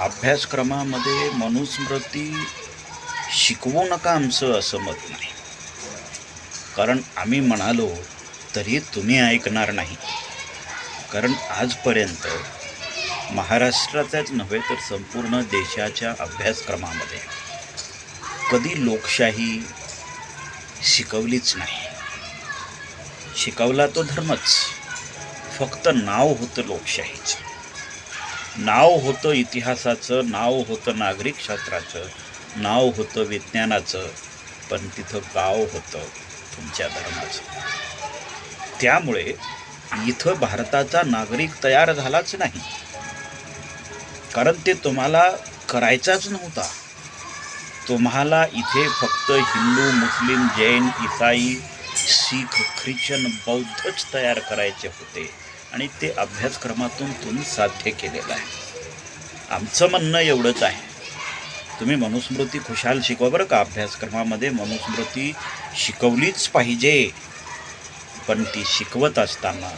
अभ्यासक्रमामध्ये मनुस्मृती शिकवू नका आमचं असं मत नाही. कारण आम्ही म्हणालो तरी तुम्ही ऐकणार नाही. कारण आजपर्यंत महाराष्ट्राचाच नव्हे तर संपूर्ण देशाच्या अभ्यासक्रमामध्ये कधी लोकशाही शिकवलीच नाही. शिकवला तो धर्मच फक्त नाव होतं लोकशाहीचं. नाव होतं इतिहासाचं नाव होतं नागरिकशास्त्राचं नाव होतं विज्ञानाचं पण तिथं गाव होतं तुमच्या धर्माचं. त्यामुळे इथं भारताचा नागरिक तयार झालाच नाही. कारण ते तुम्हाला करायचाच नव्हता. तुम्हाला इथे फक्त हिंदू मुस्लिम जैन इसाई शीख ख्रिश्चन बौद्धच तयार करायचे होते. आणि ते अभ्यासक्रमातून तुम्ही साध्य केलेलं आहे. आमचं म्हणणं एवढंच आहे. तुम्ही मनुस्मृती खुशाल शिकवा बरं का. अभ्यासक्रमामध्ये मनुस्मृती शिकवलीच पाहिजे. पण ती शिकवत असताना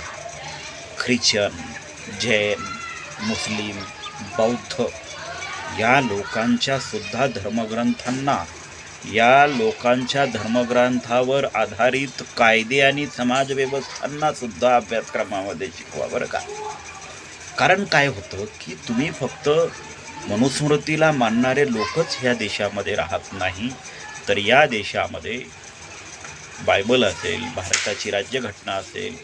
ख्रिश्चन जैन मुस्लिम बौद्ध या लोकांच्या सुद्धा धर्मग्रंथांना या लोकांच्या धर्मग्रंथावर आधारित कायदे आणि समाजव्यवस्थांना सुद्धा अभ्यासक्रमामध्ये शिकवा बरं का? कारण काय होतं की तुम्ही फक्त मनुस्मृतीला मानणारे लोकच ह्या देशामध्ये राहत नाही तर या देशामध्ये बायबल असेल भारताची राज्यघटना असेल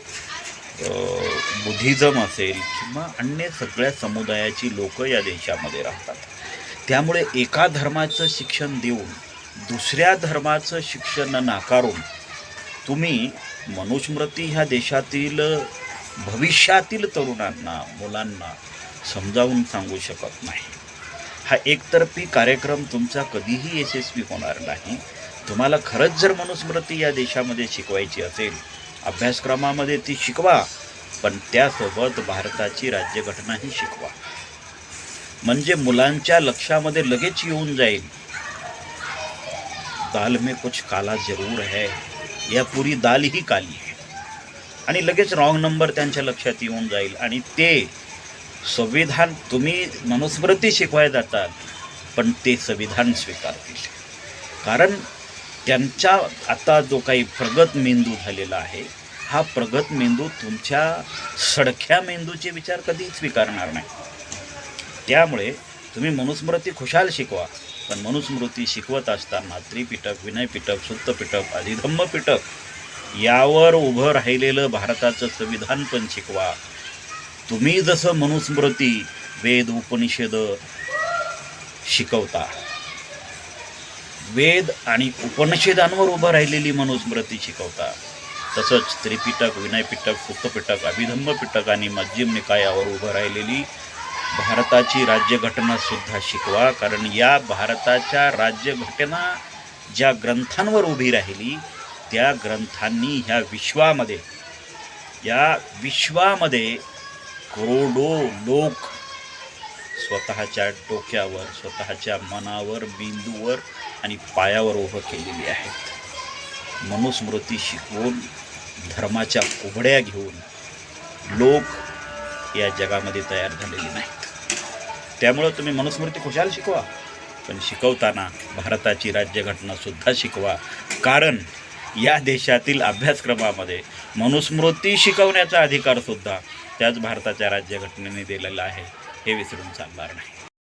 बुद्धिजम बुद्धिझम असेल किंवा अन्य सगळ्या समुदायाची लोकं या देशामध्ये राहतात. त्यामुळे एका धर्माचं शिक्षण देऊन दुसऱ्या धर्माचं शिक्षण नाकारून तुम्ही मनुस्मृती ह्या देशातील भविष्यातील तरुणांना मुलांना समजावून सांगू शकत नाही. हा एकतर्फी कार्यक्रम तुमचा कधीही यशस्वी होणार नाही. तुम्हाला खरंच जर मनुस्मृती या देशामध्ये शिकवायची असेल अभ्यासक्रमामध्ये ती शिकवा पण त्यासोबत भारताची राज्यघटनाही शिकवा. म्हणजे मुलांच्या लक्षामध्ये लगेच येऊन जाईल दाल में कुछ काला जरूर है। या पुरी दाल ही काली है। आणि लगेच रॉंग नंबर त्यांच्या लक्षात येऊन जाईल. आणि ते संविधान तुम्ही मनुस्मृती शिकवाय जातात पण ते संविधान स्वीकारतील. कारण त्यांचा आता जो काही प्रगत मेंदू झालेला आहे हा प्रगत मेंदू तुमच्या सडख्या मेंदूचे विचार कधीच स्वीकारणार नाही. त्यामुळे तुम्ही मनुस्मृती खुशाल शिकवा. पण मनुस्मृती शिकवत असताना त्रिपिटक विनयपिटक सुत्तपिटक अधिधम्म पिटक यावर उभं राहिलेलं भारताचं संविधान पण शिकवा. तुम्ही जसं मनुस्मृती वेद उपनिषद शिकवता वेद आणि उपनिषेदांवर उभं राहिलेली मनुस्मृती शिकवता तसंच त्रिपिटक विनयपिटक सुत्तपिटक अभिधम्मपिटक आणि मज्जिम निकायावर उभं राहिलेली भारताची राज्यघटनासुद्धा शिकवा कारण या भारताच्या राज्यघटना ज्या ग्रंथांवर उभी राहिली त्या ग्रंथांनी ह्या विश्वामध्ये या विश्वामध्ये करोडो लोक स्वतःच्या डोक्यावर स्वतःच्या मनावर बिंदूवर आणि पायावर उभं केलेली आहेत. मनुस्मृती शिकवून धर्माच्या उघड्या घेऊन लोक या जगामध्ये तयार झालेले नाहीत. त्यामुळं तुम्ही मनुस्मृती खुशाल शिकवा. पण शिकवताना भारताची राज्यघटनासुद्धा शिकवा. कारण या देशातील अभ्यासक्रमामध्ये मनुस्मृती शिकवण्याचा अधिकारसुद्धा त्याच भारताच्या राज्यघटनेने दिलेला आहे. हे विसरून चालणार नाही.